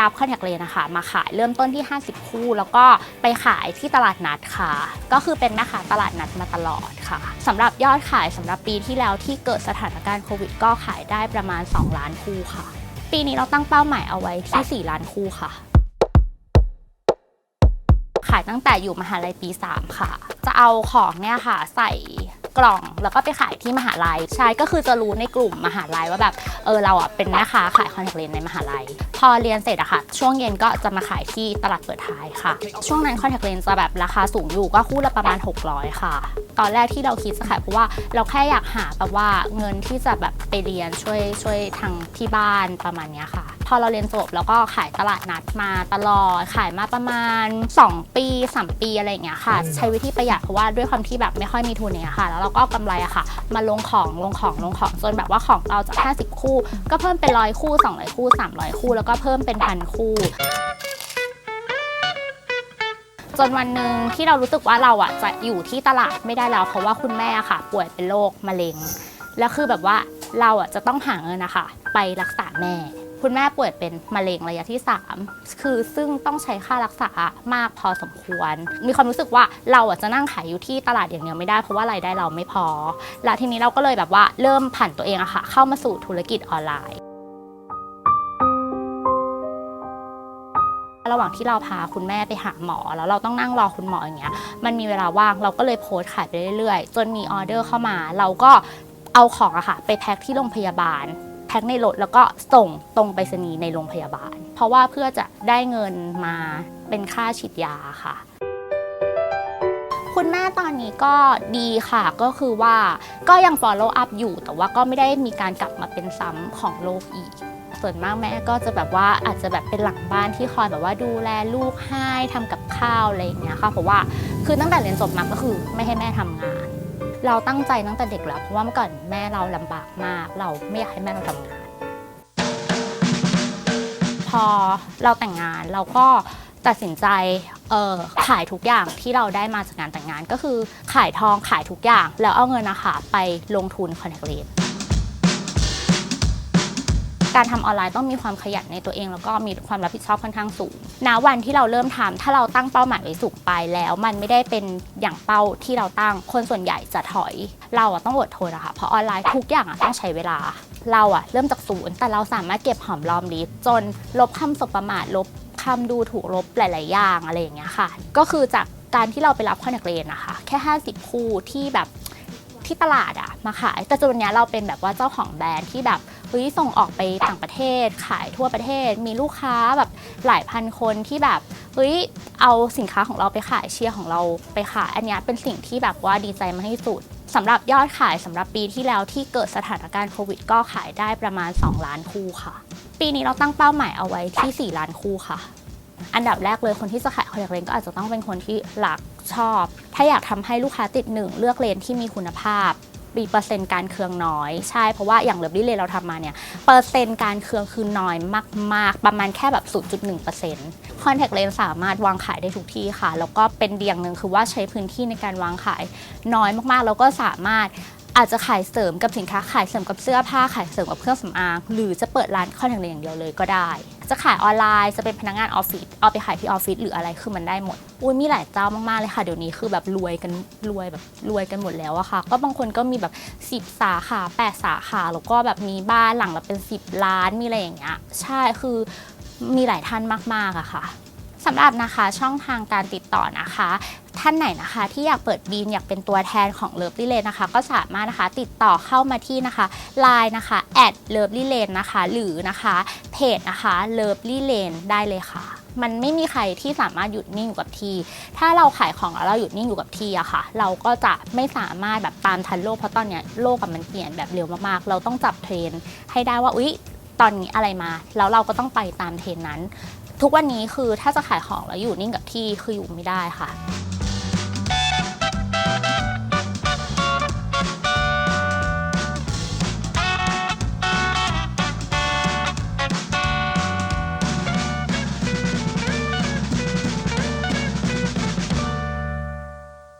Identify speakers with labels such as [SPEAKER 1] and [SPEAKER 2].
[SPEAKER 1] รับคอนแทคเลนนะคะมาขายเริ่มต้นที่ 50 คู่ แล้วก็ไปขายที่ตลาดนัดค่ะ ก็คือเป็นแม่ค้าตลาดนัดมาตลอดค่ะสำหรับยอดขายสำหรับปีที่แล้วที่เกิดสถานการณ์โควิด ก็ขายได้ประมาณ 2 ล้านคู่ค่ะ ปีนี้เราตั้งเป้าหมายเอาไว้ที่ 4 ล้านคู่ค่ะขายตั้งแต่อยู่มหาลัยปี 3 ค่ะ จะเอาของเนี่ยค่ะใส่ กล่อง แล้วก็ไปขายที่มหาลัย ใช่ก็คือจะรู้ในกลุ่มมหาลัยว่าแบบเออเราอะเป็นแม่ค้าขายคอนแทคเลนส์ในมหาลัย พอเรียนเสร็จอะค่ะ ช่วงเย็นก็จะมาขายที่ตลาดเปิดท้ายค่ะ ช่วงนั้นคอนแทคเลนส์จะแบบราคาสูงอยู่ก็คู่ละประมาณ 600 ค่ะ ตอนแรกที่เราคิดจะขายเพราะว่าเราแค่อยากหาแบบว่าเงินที่จะแบบไปเรียนช่วยช่วยทางที่บ้านประมาณเนี้ยค่ะ พอเราเรียนจบแล้วก็ขายตลาดนัดมาตลอด ขายมาประมาณ 2 ปี3ปีอะไรอย่างเงี้ยค่ะ ใช้วิธีประหยัดเพราะว่าด้วยความที่แบบไม่ค่อยมีทุนเนี่ยค่ะ แล้วเราก็กำไรอะค่ะ มาลงของลงของลงของจนแบบว่าของเราจาก50 คู่ ก็เพิ่มเป็นร้อยคู่200คู่ 300 คู่ แล้วก็เพิ่มเป็นพันคู่จนวันหนึ่งที่เรารู้สึกว่าเราอะจะอยู่ที่ตลาดไม่ได้แล้ว เพราะว่าคุณแม่อะค่ะ ป่วยเป็นโรคมะเร็ง แล้วคือแบบว่าเราอะจะต้องหาเงินนะคะไปรักษาแม่ คุณแม่ป่วยเป็นมะเร็งระยะที่ 3 คือซึ่งต้องใช้ค่ารักษามากพอสมควร มีความรู้สึกว่าเราอะจะนั่งขายอยู่ที่ตลาดอย่างเดียวไม่ได้เพราะว่ารายได้เราไม่พอ แล้วทีนี้เราก็เลยแบบว่าเริ่มผันตัวเองอะค่ะ เข้ามาสู่ธุรกิจออนไลน์ระหว่างที่เราพาคุณแม่ไปหาหมอ แล้วเราต้องนั่งรอคุณหมออย่างเงี้ย มันมีเวลาว่างเราก็เลยโพสต์ขายไปเรื่อยๆ จนมีออเดอร์เข้ามา เราก็เอาของอะค่ะ ไปแพ็คที่โรงพยาบาล พ็คในรถแล้วก็ส่งตรงไปรษณีย์ในโรงพยาบาล เพราะว่าเพื่อจะได้เงินมาเป็นค่าฉีดยาค่ะ คุณแม่ตอนนี้ก็ดีค่ะก็คือว่าก็ยัง follow up อยู่ แต่ว่าก็ไม่ได้มีการกลับมาเป็นซ้ำของโรคอีกส่วนมากแม่ก็จะแบบว่าอาจจะแบบเป็นหลังบ้านที่คอยแบบว่าดูแลลูกให้ทำกับข้าวอะไรอย่างเงี้ยค่ะเพราะว่าคือตั้งแต่เรียนจบมาก็คือไม่ให้แม่ทำงาน เราตั้งใจตั้งแต่เด็กแล้วเพราะว่าเมื่อก่อนแม่เราลำบากมาก เราไม่อยากให้แม่เราทำงาน พอเราแต่งงานเราก็ตัดสินใจเออขายทุกอย่างที่เราได้มาจากงานแต่งงานก็คือขายทองขายทุกอย่าง แล้วเอาเงินนะคะไปลงทุนคอนแทคเลนส์ การทำออนไลน์ต้องมีความขยันในตัวเอง แล้วก็มีความรับผิดชอบค่อนข้างสูงณวันที่เราเริ่มทำถ้าเราตั้งเป้าหมายไว้สูงไปแล้ว มันไม่ได้เป็นอย่างเป้าที่เราตั้งคนส่วนใหญ่จะถอย เราอะต้องอดทนอะคะเพราะออนไลน์ทุกอย่างอะต้องใช้เวลา เราอะเริ่มจากศูนย์แต่เราสามารถเก็บหอมรอมริบจนลบคำสบประมาทลบคำดูถูกลบหลาย ๆ อย่างอะไรอย่างเงี้ยค่ะ ก็คือจากการที่เราไปรับคอนแทคเลนนะคะ แค่ 50 คู่ที่แบบที่ตลาดอะมาขาย แต่จนวันนี้เราเป็นแบบว่าเจ้าของแบรนด์ที่แบบ เฮ้ยส่งออกไปต่างประเทศ ขายทั่วประเทศ มีลูกค้าแบบหลายพันคนที่แบบเฮ้ยเอาสินค้าของเราไปขายเชียร์ของเราไปขายอันนี้เป็นสิ่งที่แบบว่าดีใจมากที่สุดสำหรับยอดขายสำหรับปีที่แล้วที่เกิดสถานการณ์โควิด ก็ขายได้ประมาณ 2 ล้านคู่ค่ะ ปีนี้เราตั้งเป้าหมายเอาไว้ที่ 4 ล้านคู่ค่ะ อันดับแรกเลยคนที่จะขายคอนแทคเลนส์ก็อาจจะต้องเป็นคนที่รักชอบ ถ้าอยากทำให้ลูกค้าติดหนึ่งเลือกเลนส์ที่มีคุณภาพ มีเปอร์เซ็นต์การเคืองน้อย ใช่เพราะว่าอย่างเลิฟลี่เลนเราทำมาเนี่ยเปอร์เซ็นต์การเคืองคือน้อยมาก ๆ ประมาณแค่แบบ 0.1%คอนแทคเลนส์สามารถวางขายได้ทุกที่ค่ะ แล้วก็เป็นเดียงหนึ่งคือว่าใช้พื้นที่ในการวางขายน้อยมากๆ แล้วก็สามารถอาจจะขายเสริมกับสินค้าขายเสริมกับเสื้อผ้าขายเสริมกับเครื่องสำอางหรือจะเปิดร้านคอนแทคเลนส์อย่างเดียวเลยก็ได้ จะขายออนไลน์จะเป็นพนักงานออฟฟิศเอาไปขายที่ออฟฟิศหรืออะไรคือมันได้หมดอุ้ยมีหลายเจ้ามากๆเลยค่ะเดี๋ยวนี้คือแบบรวยกันรวยแบบรวยกันหมดแล้วอะค่ะ ก็บางคนก็มีแบบ 10 สาขา8สาขาแล้วก็แบบมีบ้านหลังละเป็น 10 ล้านมีอะไรอย่างเงี้ยใช่คือมีหลายท่านมากๆอะค่ะ สำหรับนะคะช่องทางการติดต่อนะคะ ท่านไหนนะคะที่อยากเปิดบีนอยากเป็นตัวแทนของเลิฟลี่เลนนะคะ ก็สามารถนะคะติดต่อเข้ามาที่นะคะ Line นะคะแอดเลิฟลี่เลนนะคะ หรือนะคะเพจนะคะเลิฟลี่เลนได้เลยค่ะ มันไม่มีใครที่สามารถหยุดนิ่งอยู่กับที่ ถ้าเราขายของแล้วเราหยุดนิ่งอยู่กับที่อะค่ะ เราก็จะไม่สามารถแบบตามทันโลกเพราะตอนเนี้ยโลกมันเปลี่ยนแบบเร็วมากๆ เราต้องจับเทรนด์ให้ได้ว่าอุ๊ยตอนนี้อะไรมา แล้วเราก็ต้องไปตามเทรนด์นั้น ทุกวันนี้คือถ้าจะขายของแล้วอยู่นิ่งกับที่คืออยู่ไม่ได้ค่ะ